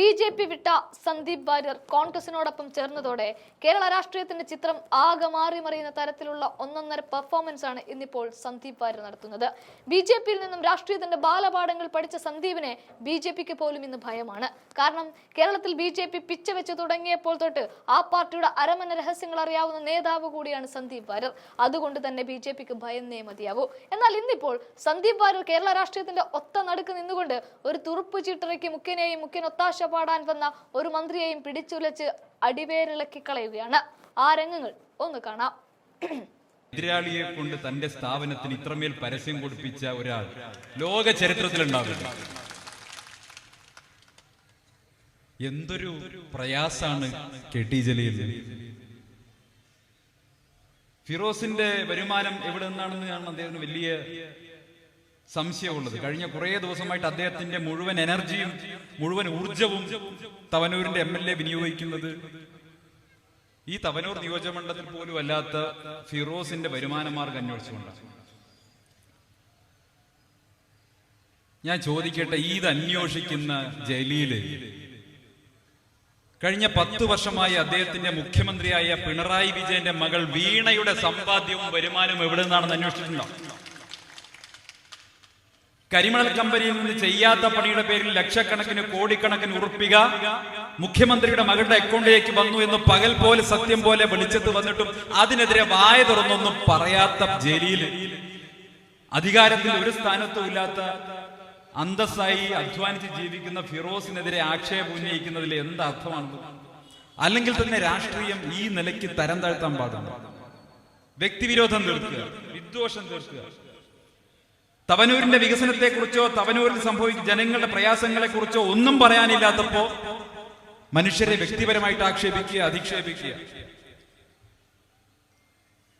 B J P വിട്ട സന്ദീപ് വാര്യർ കോൺഗ്രസിനോടൊപ്പം ചേർന്നതോടെ കേരള രാഷ്ട്രീയത്തിന്റെ ചിത്രം ആകെ മാറി മറിയുന്ന തരത്തിലുള്ള ഒന്നൊന്നര പെർഫോമൻസ് ആണ് ഇന്നിപ്പോൾ സന്ദീപ് വാര്യർ നടത്തുന്നത്. ബി ജെ പിയിൽ നിന്നും രാഷ്ട്രീയത്തിന്റെ ബാലപാഠങ്ങൾ പഠിച്ച സന്ദീപിനെ ബി ജെ പിക്ക് പോലും ഇന്ന് ഭയമാണ്. കാരണം കേരളത്തിൽ ബി ജെ പി പിച്ച വെച്ച് തുടങ്ങിയപ്പോൾ തൊട്ട് ആ പാർട്ടിയുടെ അരമന രഹസ്യങ്ങൾ അറിയാവുന്ന നേതാവ് കൂടിയാണ് സന്ദീപ് വാര്യർ. അതുകൊണ്ട് തന്നെ ബി ജെ പിക്ക് ഭയന്നേ മതിയാവൂ. എന്നാൽ ഇന്നിപ്പോൾ സന്ദീപ് വാര്യർ കേരള രാഷ്ട്രീയത്തിന്റെ ഒത്ത നടുക്ക് നിന്നുകൊണ്ട് ഒരു തുറുപ്പ് ചീട്ടറയ്ക്ക് മുഖ്യനെയും മുഖ്യൻ ഒത്താശ പാടാൻ വന്ന ഒരു മന്ത്രിയെയും പിടിച്ചുലച്ച് അടിവേരിളക്കി കളയുകയാണ്. ആ രംഗങ്ങൾ ഒന്ന് കാണാം. എതിരാളിയെ കൊണ്ട് തന്റെ സ്ഥാപനത്തിന് ഇത്രമേൽ പരസ്യം കൊടുപ്പിച്ച ഒരാൾ ലോക ചരിത്രത്തിലുണ്ടാവില്ല. എന്തൊരു പ്രയാസാണ് കെ ടി ജലീൽ. ഫിറോസിന്റെ വരുമാനം എവിടെ നിന്നാണെന്നാണ് അദ്ദേഹത്തിന് വലിയ സംശയമുള്ളത്. കഴിഞ്ഞ കുറേ ദിവസമായിട്ട് അദ്ദേഹത്തിന്റെ മുഴുവൻ എനർജിയും മുഴുവൻ ഊർജവും തവനൂരിന്റെ എം എൽ എ വിനിയോഗിക്കുന്നത്. ഈ തവനൂർ നിയോജകമണ്ഡലത്തിൽ പോലും അല്ലാത്ത ഫിറോസിന്റെ വരുമാന മാർഗം ഞാൻ ചോദിക്കട്ടെ ഇത് അന്വേഷിക്കുന്ന ജലീൽ. കഴിഞ്ഞ പത്ത് വർഷമായി അദ്ദേഹത്തിന്റെ മുഖ്യമന്ത്രിയായ പിണറായി വിജയന്റെ മകൾ വീണയുടെ സമ്പാദ്യവും വരുമാനവും എവിടെ നിന്നാണെന്ന് അന്വേഷിച്ചിട്ടുണ്ടോ? കരിമണൽ കമ്പനിയിൽ നിന്ന് ചെയ്യാത്ത പണിയുടെ പേരിൽ ലക്ഷക്കണക്കിന് കോടിക്കണക്കിന് ഉറപ്പിക മുഖ്യമന്ത്രിയുടെ മകളുടെ അക്കൗണ്ടിലേക്ക് വന്നു എന്ന് പകൽ പോലെ സത്യം പോലെ വിളിച്ചെത്ത് വന്നിട്ടും അതിനെതിരെ വായ തുറന്നൊന്നും പറയാത്ത ജലീൽ അധികാരത്തിൽ ഒരു സ്ഥാനത്തും ഇല്ലാത്ത അന്തസ്സായി അധ്വാനിച്ച് ജീവിക്കുന്ന ഫിറോസിനെതിരെ ആക്ഷേപം ഉന്നയിക്കുന്നതിൽ എന്ത് അർത്ഥമാണ് അല്ലെങ്കിൽ തന്നെ രാഷ്ട്രീയം ഈ നിലയ്ക്ക് തരം താഴ്ത്താൻ പാടുണ്ടോ? വ്യക്തിവിരോധം തീർക്കുക വിദ്വേഷം തീർക്കുക. തവനൂരിന്റെ വികസനത്തെക്കുറിച്ചോ തവനൂരിൽ സംഭവിക്കുന്ന ജനങ്ങളുടെ പ്രയാസങ്ങളെ കുറിച്ചോ ഒന്നും പറയാനില്ലാത്തപ്പോ മനുഷ്യരെ വ്യക്തിപരമായിട്ട് ആക്ഷേപിക്കുക അധിക്ഷേപിക്കുക.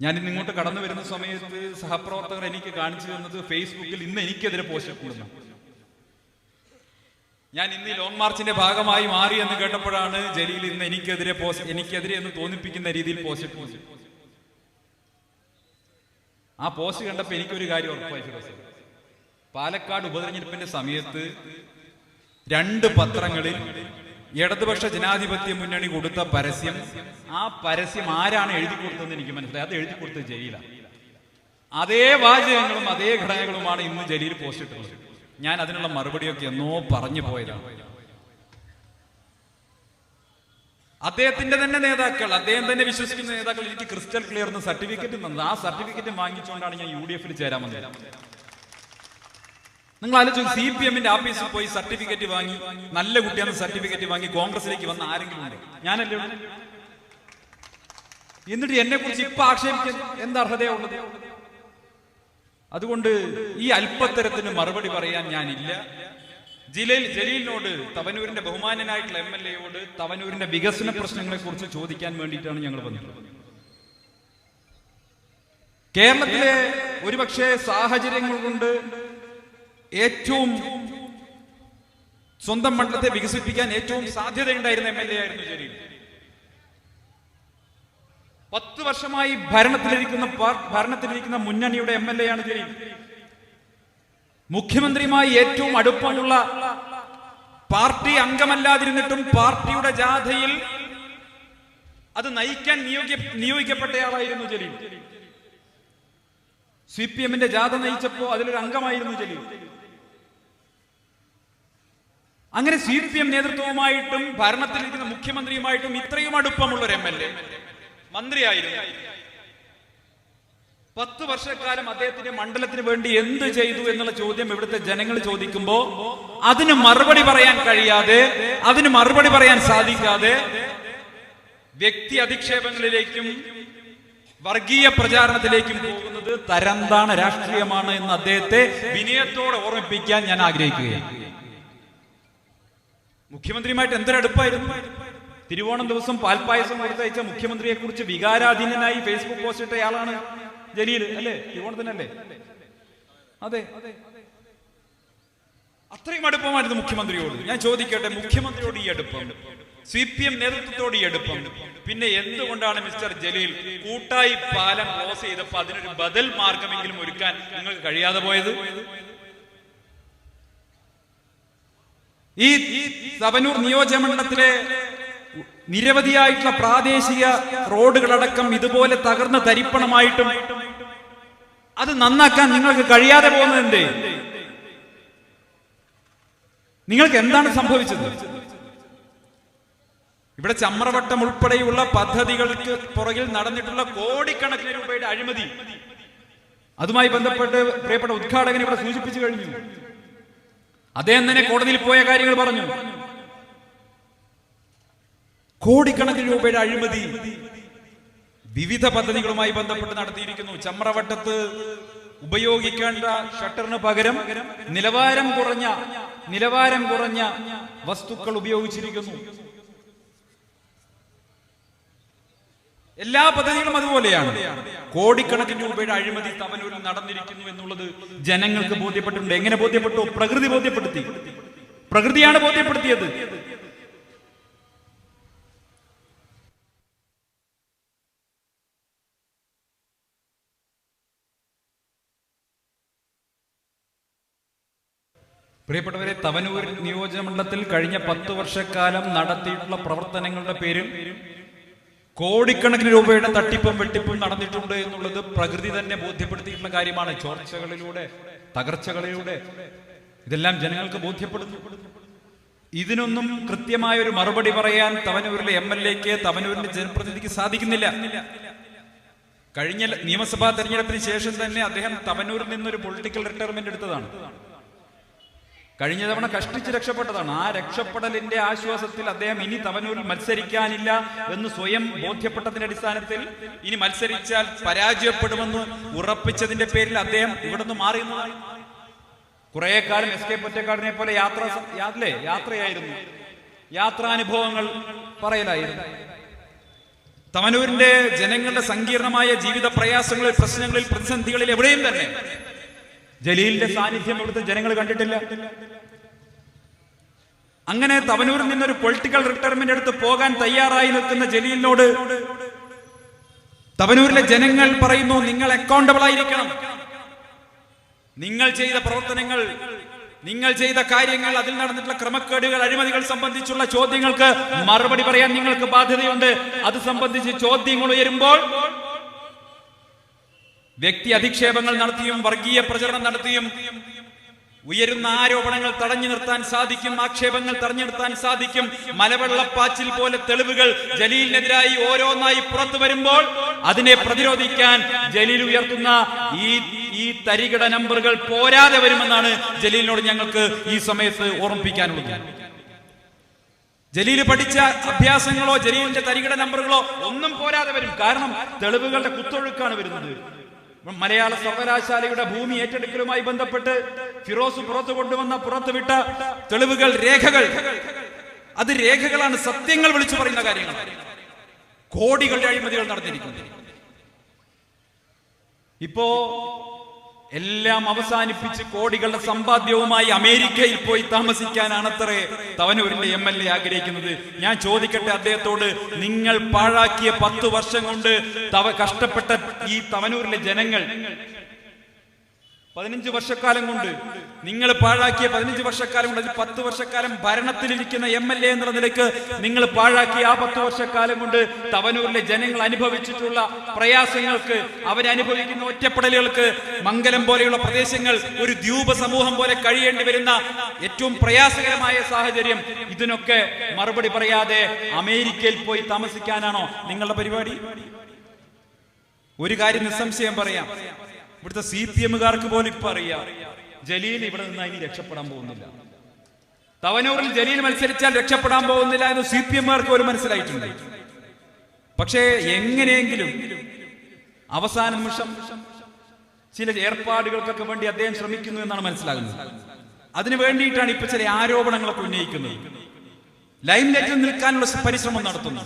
ഞാൻ ഇന്ന് ഇങ്ങോട്ട് കടന്നു വരുന്ന സമയത്ത് സഹപ്രവർത്തകർ എനിക്ക് കാണിച്ചു തന്നത് ഫേസ്ബുക്കിൽ ഇന്ന് എനിക്കെതിരെ പോസ്റ്റ് കൂടുന്നു ഞാൻ ഇന്ന് ലോൺ മാർച്ചിന്റെ ഭാഗമായി മാറി എന്ന് കേട്ടപ്പോഴാണ് ജലീൽ ഇന്ന് എനിക്കെതിരെ പോസ്റ്റ് എനിക്കെതിരെ എന്ന് തോന്നിപ്പിക്കുന്ന രീതിയിൽ പോസ്റ്റ് ആ പോസ്റ്റ് കണ്ടപ്പോ എനിക്കൊരു കാര്യം ഉറപ്പായി പാലക്കാട് ഉപതെരഞ്ഞെടുപ്പിന്റെ സമയത്ത് രണ്ട് പത്രങ്ങളിൽ ഇടതുപക്ഷ ജനാധിപത്യ മുന്നണി കൊടുത്ത പരസ്യം. ആ പരസ്യം ആരാണ് എഴുതി കൊടുത്തതെന്ന് എനിക്ക് മനസ്സിലായി. അത് എഴുതി കൊടുത്തത് ജലീല അതേ വാചകങ്ങളും അതേ ഘടനകളുമാണ് ഇന്ന് ജലീൽ പോസ്റ്റ് ഇട്ടുള്ളത് ഞാൻ അതിനുള്ള മറുപടിയൊക്കെ എന്നോ പറഞ്ഞു പോയതാണ്. അദ്ദേഹത്തിന്റെ തന്നെ നേതാക്കൾ അദ്ദേഹം തന്നെ വിശ്വസിക്കുന്ന നേതാക്കൾ എനിക്ക് ക്രിസ്റ്റൽ ക്ലിയർ എന്ന സർട്ടിഫിക്കറ്റ് തന്നത്. ആ സർട്ടിഫിക്കറ്റ് വാങ്ങിച്ചുകൊണ്ടാണ് ഞാൻ യു ഡി എഫിൽ ചേരാൻ വന്നത്. നിങ്ങൾ ആലോചിച്ചു സി പി എമ്മിന്റെ ആഫീസിൽ പോയി സർട്ടിഫിക്കറ്റ് വാങ്ങി നല്ല കുട്ടിയാണ് സർട്ടിഫിക്കറ്റ് വാങ്ങി കോൺഗ്രസിലേക്ക് വന്ന ആരെങ്കിലും ഉണ്ടോ? ഞാനല്ലേ. എന്നിട്ട് എന്നെ കുറിച്ച് ഇപ്പൊ ആക്ഷേപിക്കാൻ എന്ത് അർഹതയുള്ളത് അതുകൊണ്ട് ഈ അല്പത്തരത്തിന് മറുപടി പറയാൻ ഞാനില്ല. ജില്ലയിൽ ജലീലിനോട് തവനൂരിന്റെ ബഹുമാനനായിട്ടുള്ള എം എൽ എയോട് തവനൂരിന്റെ വികസന പ്രശ്നങ്ങളെ കുറിച്ച് ചോദിക്കാൻ വേണ്ടിയിട്ടാണ് ഞങ്ങൾ വന്നിട്ടുള്ളത് കേരളത്തിലെ ഒരുപക്ഷെ സാഹചര്യങ്ങൾ കൊണ്ട് ഏറ്റവും സ്വന്തം മണ്ഡലത്തെ വികസിപ്പിക്കാൻ ഏറ്റവും സാധ്യതയുണ്ടായിരുന്ന എം എൽ എ ആയിരുന്നു ജലീൽ. പത്ത് വർഷമായി ഭരണത്തിലിരിക്കുന്ന ഭരണത്തിലിരിക്കുന്ന മുന്നണിയുടെ എം എൽ എ ആണ് ജലീൽ. മുഖ്യമന്ത്രിയുമായി ഏറ്റവും അടുപ്പമുള്ള പാർട്ടി അംഗമല്ലാതിരുന്നിട്ടും പാർട്ടിയുടെ ജാഥയിൽ അത് നയിക്കാൻ നിയോഗിക്ക നിയോഗിക്കപ്പെട്ടയാളായിരുന്നു ജലീൽ. സി പി എമ്മിന്റെ ജാഥ നയിച്ചപ്പോ അതിലൊരു അംഗമായിരുന്നു ജലീൽ. അങ്ങനെ സി പി എം നേതൃത്വവുമായിട്ടും ഭരണത്തിലിരിക്കുന്ന മുഖ്യമന്ത്രിയുമായിട്ടും ഇത്രയും അടുപ്പമുള്ള ഒരു എം എൽ എ മന്ത്രിയായിരുന്നു. പത്ത് വർഷക്കാലം അദ്ദേഹത്തിന്റെ മണ്ഡലത്തിന് വേണ്ടി എന്ത് ചെയ്തു എന്നുള്ള ചോദ്യം ഇവിടുത്തെ ജനങ്ങൾ ചോദിക്കുമ്പോ അതിന് മറുപടി പറയാൻ കഴിയാതെ അതിന് മറുപടി പറയാൻ സാധിക്കാതെ വ്യക്തി അധിക്ഷേപങ്ങളിലേക്കും വർഗീയ പ്രചാരണത്തിലേക്കും പോകുന്നത് തരംതാണ രാഷ്ട്രീയമാണ് എന്ന് അദ്ദേഹത്തെ വിനയത്തോടെ ഓർമ്മിപ്പിക്കാൻ ഞാൻ ആഗ്രഹിക്കുകയാണ്. മുഖ്യമന്ത്രിയുമായിട്ട് എന്തൊരടുപ്പായിരുന്നു? തിരുവോണം ദിവസം പാൽപ്പായസം കൊടുത്തയച്ച മുഖ്യമന്ത്രിയെ കുറിച്ച് വികാരാധീനനായി ഫേസ്ബുക്ക് പോസ്റ്റ് ഇട്ടയാളാണ് ജലീൽ അല്ലേ? തിരുവോണത്തിനല്ലേ? അതെ. അത്രയും അടുപ്പമായിരുന്നു മുഖ്യമന്ത്രിയോട്. ഞാൻ ചോദിക്കട്ടെ മുഖ്യമന്ത്രിയോട് ഈ അടുപ്പം? സി പി എം നേതൃത്വത്തോട് ഈ അടുപ്പം? പിന്നെ എന്തുകൊണ്ടാണ് മിസ്റ്റർ ജലീൽ കൂട്ടായി പാലം ക്ലോസ് ചെയ്തപ്പോ അതിനൊരു ബദൽ മാർഗമെങ്കിലും ഒരുക്കാൻ നിങ്ങൾക്ക് കഴിയാതെ പോയത്? ഈ തവനൂർ നിയോജകമണ്ഡലത്തിലെ നിരവധിയായിട്ടുള്ള പ്രാദേശിക റോഡുകളടക്കം ഇതുപോലെ തകർന്ന് തരിപ്പണമായിട്ടും അത് നന്നാക്കാൻ നിങ്ങൾക്ക് കഴിയാതെ പോകുന്നതിന്റെ നിങ്ങൾക്ക് എന്താണ് സംഭവിച്ചത്? ഇവിടെ ചമ്രവട്ടം ഉൾപ്പെടെയുള്ള പദ്ധതികൾക്ക് പുറകിൽ നടന്നിട്ടുള്ള കോടിക്കണക്കിന് രൂപയുടെ അഴിമതി. അതുമായി ബന്ധപ്പെട്ട് പ്രിയപ്പെട്ട ഉദ്ഘാടകൻ ഇവിടെ സൂചിപ്പിച്ചു കഴിഞ്ഞു. അദ്ദേഹം തന്നെ കോടതിയിൽ പോയ കാര്യങ്ങൾ പറഞ്ഞു. കോടിക്കണക്കിന് രൂപയുടെ അഴിമതി വിവിധ പദ്ധതികളുമായി ബന്ധപ്പെട്ട് നടത്തിയിരിക്കുന്നു. ചമ്രവട്ടത്ത് ഉപയോഗിക്കേണ്ട ഷട്ടറിന് പകരം നിലവാരം കുറഞ്ഞ നിലവാരം കുറഞ്ഞ വസ്തുക്കൾ ഉപയോഗിച്ചിരിക്കുന്നു. എല്ലാ പദ്ധതികളും അതുപോലെയാണ്. കോടിക്കണക്കിന് രൂപയുടെ അഴിമതി തവനൂരിൽ നടന്നിരിക്കുന്നു എന്നുള്ളത് ജനങ്ങൾക്ക് ബോധ്യപ്പെട്ടിട്ടുണ്ട്. എങ്ങനെ ബോധ്യപ്പെട്ടു? പ്രകൃതി ബോധ്യപ്പെടുത്തി. പ്രകൃതിയാണ് ബോധ്യപ്പെടുത്തിയത്. പ്രിയപ്പെട്ടവരെ തവനൂർ നിയോജകമണ്ഡലത്തിൽ കഴിഞ്ഞ പത്ത് വർഷക്കാലം നടത്തിയിട്ടുള്ള പ്രവർത്തനങ്ങളുടെ പേരിൽ കോടിക്കണക്കിന് രൂപയുടെ തട്ടിപ്പും വെട്ടിപ്പും നടന്നിട്ടുണ്ട് എന്നുള്ളത് പ്രകൃതി തന്നെ ബോധ്യപ്പെടുത്തിയിട്ടുള്ള കാര്യമാണ്. ചോർച്ചകളിലൂടെ തകർച്ചകളിലൂടെ ഇതെല്ലാം ജനങ്ങൾക്ക് ബോധ്യപ്പെടുന്നു. ഇതിനൊന്നും കൃത്യമായ ഒരു മറുപടി പറയാൻ തവനൂരിലെ എം എൽ എക്ക് തവനൂരിന്റെ ജനപ്രതിനിധിക്ക് സാധിക്കുന്നില്ല. കഴിഞ്ഞ നിയമസഭാ തെരഞ്ഞെടുപ്പിന് ശേഷം തന്നെ അദ്ദേഹം തവനൂരിൽ നിന്നൊരു പൊളിറ്റിക്കൽ റിട്ടയർമെന്റ് എടുത്തതാണ്. കഴിഞ്ഞ തവണ കഷ്ടിച്ച് രക്ഷപ്പെട്ടതാണ്. ആ രക്ഷപ്പെടലിന്റെ ആശ്വാസത്തിൽ അദ്ദേഹം ഇനി തവനൂരിൽ മത്സരിക്കാനില്ല എന്ന് സ്വയം ബോധ്യപ്പെട്ടതിന്റെ അടിസ്ഥാനത്തിൽ ഇനി മത്സരിച്ചാൽ പരാജയപ്പെടുമെന്ന് ഉറപ്പിച്ചതിന്റെ പേരിൽ അദ്ദേഹം ഇവിടുന്ന് മാറിയെന്നതാണ്. കുറെ കാലം എസ് കെ പൊറ്റക്കാടിനെ പോലെ യാത്ര അല്ലേ? യാത്രയായിരുന്നു. യാത്രാനുഭവങ്ങൾ പറയലായിരുന്നു. തവനൂരിന്റെ ജനങ്ങളുടെ സങ്കീർണമായ ജീവിത പ്രയാസങ്ങളിൽ പ്രശ്നങ്ങളിൽ പ്രതിസന്ധികളിൽ എവിടെയും തന്നെ ജലീലിന്റെ സാന്നിധ്യം ഇവിടുത്തെ ജനങ്ങൾ കണ്ടിട്ടില്ല. അങ്ങനെ തവനൂരിൽ നിന്നൊരു പൊളിറ്റിക്കൽ റിട്ടയർമെന്റ് എടുത്ത് പോകാൻ തയ്യാറായി നിൽക്കുന്ന ജലീലിനോട് തവനൂരിലെ ജനങ്ങൾ പറയുന്നു നിങ്ങൾ അക്കൗണ്ടബിൾ ആയിരിക്കണം. നിങ്ങൾ ചെയ്ത പ്രവർത്തനങ്ങൾ നിങ്ങൾ ചെയ്ത കാര്യങ്ങൾ അതിൽ നടന്നിട്ടുള്ള ക്രമക്കേടുകൾ അഴിമതികൾ സംബന്ധിച്ചുള്ള ചോദ്യങ്ങൾക്ക് മറുപടി പറയാൻ നിങ്ങൾക്ക് ബാധ്യതയുണ്ട്. അത് സംബന്ധിച്ച് ചോദ്യങ്ങൾ ഉയരുമ്പോൾ വ്യക്തി അധിക്ഷേപങ്ങൾ നടത്തിയും വർഗീയ പ്രചരണം നടത്തിയും ഉയരുന്ന ആരോപണങ്ങൾ തടഞ്ഞു നിർത്താൻ സാധിക്കും ആക്ഷേപങ്ങൾ തടഞ്ഞു നിർത്താൻ സാധിക്കും. മലവെള്ളപ്പാച്ചിൽ പോലെ തെളിവുകൾ ജലീലിനെതിരായി ഓരോന്നായി പുറത്തു വരുമ്പോൾ അതിനെ പ്രതിരോധിക്കാൻ ജലീൽ ഉയർത്തുന്ന ഈ ഈ തരികിട നമ്പറുകൾ പോരാതെ വരുമെന്നാണ് ജലീലിനോട് ഞങ്ങൾക്ക് ഈ സമയത്ത് ഓർമ്മിപ്പിക്കാനുള്ളത്. ജലീൽ പഠിച്ച അഭ്യാസങ്ങളോ ജലീലിന്റെ തരികിട നമ്പറുകളോ ഒന്നും പോരാതെ വരും. കാരണം തെളിവുകളുടെ കുത്തൊഴുക്കാണ് വരുന്നത്. മലയാള സർവകലാശാലയുടെ ഭൂമി ഏറ്റെടുക്കലുമായി ബന്ധപ്പെട്ട് ഫിറോസ് പുറത്തു കൊണ്ടുവന്ന പുറത്തുവിട്ട തെളിവുകൾ രേഖകൾ. അത് രേഖകളാണ് സത്യങ്ങൾ വിളിച്ചു പറയുന്ന കാര്യങ്ങൾ. കോടികളുടെ അഴിമതികൾ നടന്നിരിക്കുന്നു. ഇപ്പോ എല്ലാം അവസാനിപ്പിച്ച് കോടികളുടെ സമ്പാദ്യവുമായി അമേരിക്കയിൽ പോയി താമസിക്കാനാണത്രേ തവനൂരിന്റെ എം എൽ എ ആഗ്രഹിക്കുന്നത്. ഞാൻ ചോദിക്കട്ടെ അദ്ദേഹത്തോട് നിങ്ങൾ പാഴാക്കിയ പത്ത് വർഷം കൊണ്ട് തവ കഷ്ടപ്പെട്ട ഈ തവനൂരിലെ ജനങ്ങൾ പതിനഞ്ച് വർഷക്കാലം കൊണ്ട് നിങ്ങൾ പാഴാക്കിയ പതിനഞ്ച് വർഷക്കാലം കൊണ്ട് അതിൽ പത്ത് വർഷക്കാലം ഭരണത്തിലിരിക്കുന്ന എം എൽ എ എന്നുള്ള നിലയ്ക്ക് നിങ്ങൾ പാഴാക്കിയ ആ പത്ത് വർഷക്കാലം കൊണ്ട് തവനൂരിലെ ജനങ്ങൾ അനുഭവിച്ചിട്ടുള്ള പ്രയാസങ്ങൾക്ക് അവരനുഭവിക്കുന്ന ഒറ്റപ്പെടലുകൾക്ക് മംഗലം പോലെയുള്ള പ്രദേശങ്ങൾ ഒരു ദ്വീപ സമൂഹം പോലെ കഴിയേണ്ടി വരുന്ന ഏറ്റവും പ്രയാസകരമായ സാഹചര്യം. ഇതിനൊക്കെ മറുപടി പറയാതെ അമേരിക്കയിൽ പോയി താമസിക്കാനാണോ നിങ്ങളുടെ പരിപാടി? ഒരു കാര്യം നിസ്സംശയം പറയാം. ഇവിടുത്തെ സി പി എമ്മുകാർക്ക് പോലും ഇപ്പൊ അറിയാം. ജലീൽ ഇവിടെ നിന്ന് ഇനി രക്ഷപ്പെടാൻ പോകുന്നില്ല. തവനൂറിൽ ജലീൽ മത്സരിച്ചാൽ രക്ഷപ്പെടാൻ പോകുന്നില്ല എന്ന് സി പി എമ്മുകാർക്ക് പോലും മനസ്സിലായിട്ടുണ്ട്. പക്ഷേ എങ്ങനെയെങ്കിലും അവസാന നിമിഷം ചില ഏർപ്പാടുകൾക്കൊക്കെ വേണ്ടി അദ്ദേഹം ശ്രമിക്കുന്നു എന്നാണ് മനസ്സിലാകുന്നത്. അതിനു വേണ്ടിയിട്ടാണ് ഇപ്പൊ ചില ആരോപണങ്ങളൊക്കെ ഉന്നയിക്കുന്നത്. ലൈം ലൈറ്റിൽ നിൽക്കാനുള്ള പരിശ്രമം നടത്തുന്നു.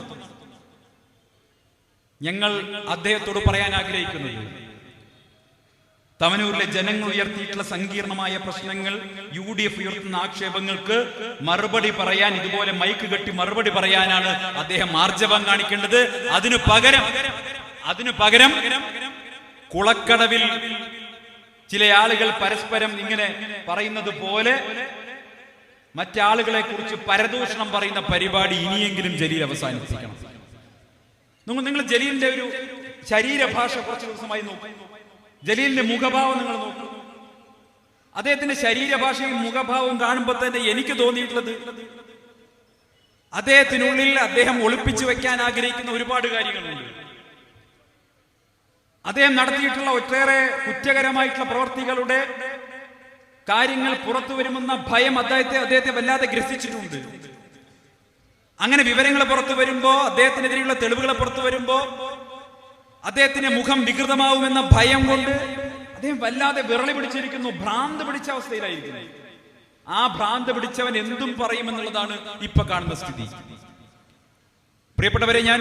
ഞങ്ങൾ അദ്ദേഹത്തോട് പറയാൻ ആഗ്രഹിക്കുന്നത് തവനൂരിലെ ജനങ്ങൾ ഉയർത്തിയിട്ടുള്ള സങ്കീർണമായ പ്രശ്നങ്ങൾ യു ഡി എഫ് ഉയർത്തുന്ന ആക്ഷേപങ്ങൾക്ക് മറുപടി പറയാൻ ഇതുപോലെ മൈക്ക് കെട്ടി മറുപടി പറയാനാണ് അദ്ദേഹം ആർജവം കാണിക്കേണ്ടത്. അതിനു പകരം അതിനു പകരം കുളക്കടവിൽ ചില ആളുകൾ പരസ്പരം ഇങ്ങനെ പറയുന്നത് പോലെ മറ്റാളുകളെ കുറിച്ച് പരദൂഷണം പറയുന്ന പരിപാടി ഇനിയെങ്കിലും ജലീൽ അവസാനിപ്പിക്കണം. നിങ്ങൾ നിങ്ങൾ ജലീലിന്റെ ഒരു ശരീരഭാഷ കുറച്ച് ദിവസമായി നോക്കും. ജലീലിന്റെ മുഖഭാവം നിങ്ങൾ നോക്കൂ. അദ്ദേഹത്തിന്റെ ശരീരഭാഷയും മുഖഭാവവും കാണുമ്പോൾ തന്നെ എനിക്ക് തോന്നിയിട്ടുള്ളത് അദ്ദേഹത്തിനുള്ളിൽ അദ്ദേഹം ഒളിപ്പിച്ചു വെക്കാൻ ആഗ്രഹിക്കുന്ന ഒരുപാട് കാര്യങ്ങളുണ്ട്. അദ്ദേഹം നടത്തിയിട്ടുള്ള ഒട്ടേറെ കുറ്റകരമായിട്ടുള്ള പ്രവർത്തികളുടെ കാര്യങ്ങൾ പുറത്തു വരുമെന്ന ഭയം അദ്ദേഹത്തെ അദ്ദേഹത്തെ വല്ലാതെ ഗ്രസിച്ചിട്ടുണ്ട്. അങ്ങനെ വിവരങ്ങൾ പുറത്തു വരുമ്പോ അദ്ദേഹത്തിനെതിരെയുള്ള തെളിവുകൾ പുറത്തു വരുമ്പോ അദ്ദേഹത്തിന്റെ മുഖം വികൃതമാവുമെന്ന ഭയം കൊണ്ട് അദ്ദേഹം വല്ലാതെ വിറളി പിടിച്ചിരിക്കുന്നു ഭ്രാന്ത് പിടിച്ച അവസ്ഥയിലായിരിക്കുന്നു. ആ ഭ്രാന്ത് പിടിച്ചവൻ എന്തും പറയുമെന്നുള്ളതാണ് ഇപ്പൊ കാണുന്ന സ്ഥിതി. പ്രിയപ്പെട്ടവരെ ഞാൻ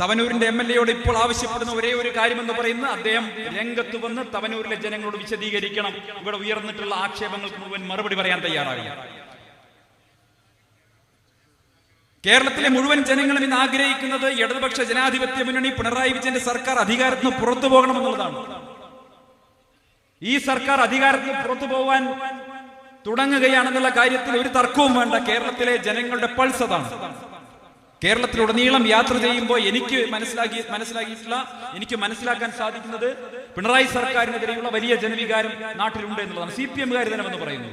തവനൂരിന്റെ എം എൽ എയോട് ഇപ്പോൾ ആവശ്യപ്പെടുന്ന ഒരേ ഒരു കാര്യം എന്ന് പറയുന്നത് അദ്ദേഹം രംഗത്ത് വന്ന് തവനൂരിലെ ജനങ്ങളോട് വിശദീകരിക്കണം. ഇവിടെ ഉയർന്നിട്ടുള്ള ആക്ഷേപങ്ങൾക്ക് മുഴുവൻ മറുപടി പറയാൻ തയ്യാറാകും കേരളത്തിലെ മുഴുവൻ ജനങ്ങളും ഇന്ന് ആഗ്രഹിക്കുന്നത് ഇടതുപക്ഷ ജനാധിപത്യ മുന്നണി പിണറായി വിജയന്റെ സർക്കാർ അധികാരത്തിൽ നിന്ന് പുറത്തു പോകണമെന്നുള്ളതാണ്. ഈ സർക്കാർ അധികാരത്തിൽ പുറത്തു പോകാൻ തുടങ്ങുകയാണെന്നുള്ള കാര്യത്തിൽ ഒരു തർക്കവും വേണ്ട. കേരളത്തിലെ ജനങ്ങളുടെ പൾസ് അതാണ്. കേരളത്തിലുടനീളം യാത്ര ചെയ്യുമ്പോൾ എനിക്ക് മനസ്സിലാക്കി മനസ്സിലാക്കിയിട്ടുള്ള എനിക്ക് മനസ്സിലാക്കാൻ സാധിക്കുന്നത് പിണറായി സർക്കാരിനെതിരെയുള്ള വലിയ ജനവികാരം നാട്ടിലുണ്ട് എന്നുള്ളതാണ്. സി പി എമ്മുകാർ തന്നെ പറയുന്നു.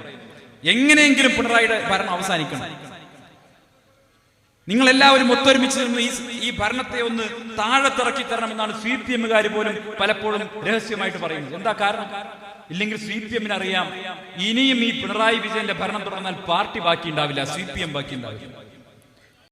എങ്ങനെയെങ്കിലും പിണറായിയുടെ ഭരണം അവസാനിക്കണം. നിങ്ങൾ എല്ലാവരും ഒത്തൊരുമിച്ച് നിന്ന് ഈ ഈ ഭരണത്തെ ഒന്ന് താഴത്തിറക്കി തരണമെന്നാണ് സി പി എമ്മുകാർ പോലും പലപ്പോഴും രഹസ്യമായിട്ട് പറയുന്നത്. എന്താ കാരണം? ഇല്ലെങ്കിൽ സി പി എമ്മിന് അറിയാം ഇനിയും ഈ പിണറായി വിജയന്റെ ഭരണം തുടർന്നാൽ പാർട്ടി ബാക്കി ഉണ്ടാവില്ല സി പി എം ബാക്കി ഉണ്ടാവില്ല